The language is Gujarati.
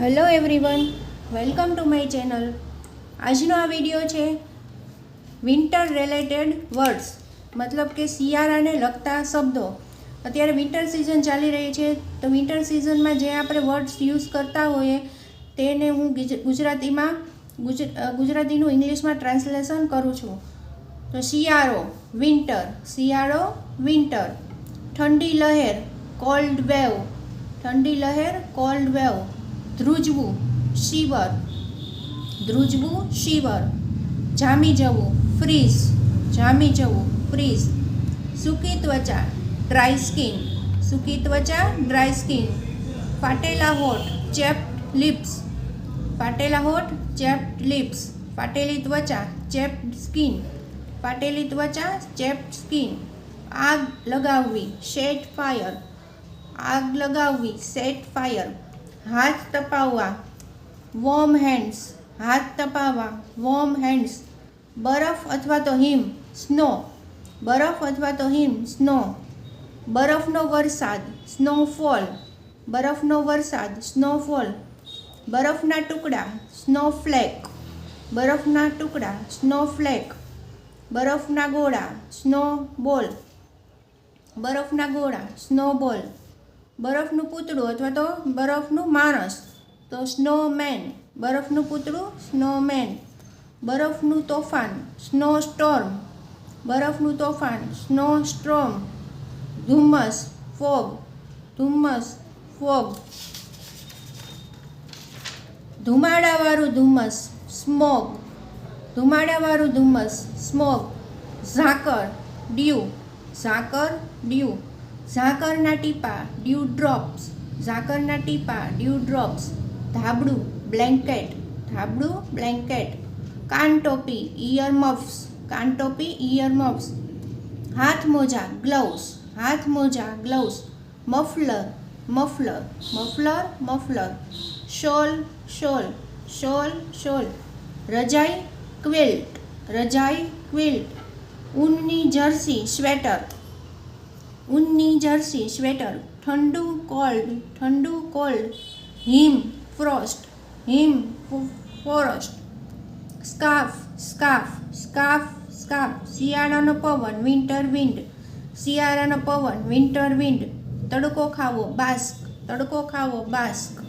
Hello everyone welcome to my channel આજનો આ વીડિયો છે વિન્ટર રિલેટેડ વર્ડ્સ મતલબ કે શિયાળાને લગતા શબ્દો. અત્યારે વિન્ટર સિઝન ચાલી રહી છે, તો વિન્ટર સિઝનમાં જે આપણે વર્ડ્સ યુઝ કરતા હોઈએ, તેને હું ગુજ- ગુજરાતીમાં ગુજરાતીનું ઇંગ્લિશમાં ટ્રાન્સલેશન કરું છું. તો શિયાળો વિન્ટર શિયાળો વિન્ટર ઠંડી લહેર કોલ્ડ વેવ ઠંડી લહેર કોલ્ડ વેવ ધ્રુજવું, શિવર. ધ્રુજવું, શિવર. જામી જવું, ફ્રીઝ. જામી જવું, ફ્રીઝ. સૂકી ત્વચા, ડ્રાય સ્કિન. સૂકી ત્વચા, ડ્રાય સ્કિન. ફાટેલા હોઠ, ચેપ્ડ લિપ્સ. ફાટેલા હોઠ ચેપ્ટ લિપ્સ. ફાટેલી ત્વચા, ચેપ્ડ સ્કિન. ફાટેલી ત્વચા ચેપ્ટ સ્કિન. આગ લગાવવી શેટ ફાયર. આગ લગાવવી, સેટ ફાયર. હાથ તપાવવા. વોર્મ હેન્ડ્સ હાથ તપાવવા. વોર્મ હેન્ડ્સ બરફ અથવા તો હિમ. સ્નો બરફ અથવા તો હિમ. સ્નો બરફનો વરસાદ. સ્નોફોલ બરફનો વરસાદ. સ્નોફોલ બરફના ટુકડા. સ્નોફ્લેક બરફના ટુકડા. સ્નોફ્લેક બરફના ગોળા. સ્નો બોલ બરફના ગોળા. સ્નોબોલ બરફનું પૂતળું અથવા તો બરફનું માણસ, તો સ્નોમેન, બરફનું પૂતળું, સ્નોમેન. બરફનું તોફાન સ્નો સ્ટોર્મ બરફનું તોફાન સ્નો સ્ટ્રોમ ધુમ્મસ, ફોગ. ધુમ્મસ, ફોગ. ધુમાડાવાળું ધુમ્મસ, સ્મોગ. ધુમાડાવાળું ધુમ્મસ, સ્મોગ. ઝાકર ડ્યુ. ઝાકર ડ્યુ. ઝાકરના ટીપા ડ્યુ ડ્રોપ્સ ઝાકરના ટીપા ડ્યુ ડ્રોપ્સ ધાબડું બ્લેન્કેટ. ધાબડું બ્લેન્કેટ. કાનટોપી ઇયર મફ્સ કાનટોપી ઇયર મફ્સ હાથ મોજા, ગ્લવ્સ. હાથ મોજા, gloves. Muffler muffler. Muffler muffler. Shawl shawl. Shawl shawl. રજાઈ, quilt. રજાઈ, ક્વિલ્ટ. ઊનની જર્સી, સ્વેટર. ઊનની જર્સી, સ્વેટર, ઠંડુ કોલ્ડ ઠંડુ કોલ્ડ, હિમ ફ્રોસ્ટ, હિમ frost, scarf scarf scarf scarf, શિયાળાનો પવન, વિન્ટર વિન્ડ, શિયાળાનો પવન, વિન્ટર વિન્ડ, તડકો ખાવો, બાસ્ક, તડકો ખાવો, બાસ્ક.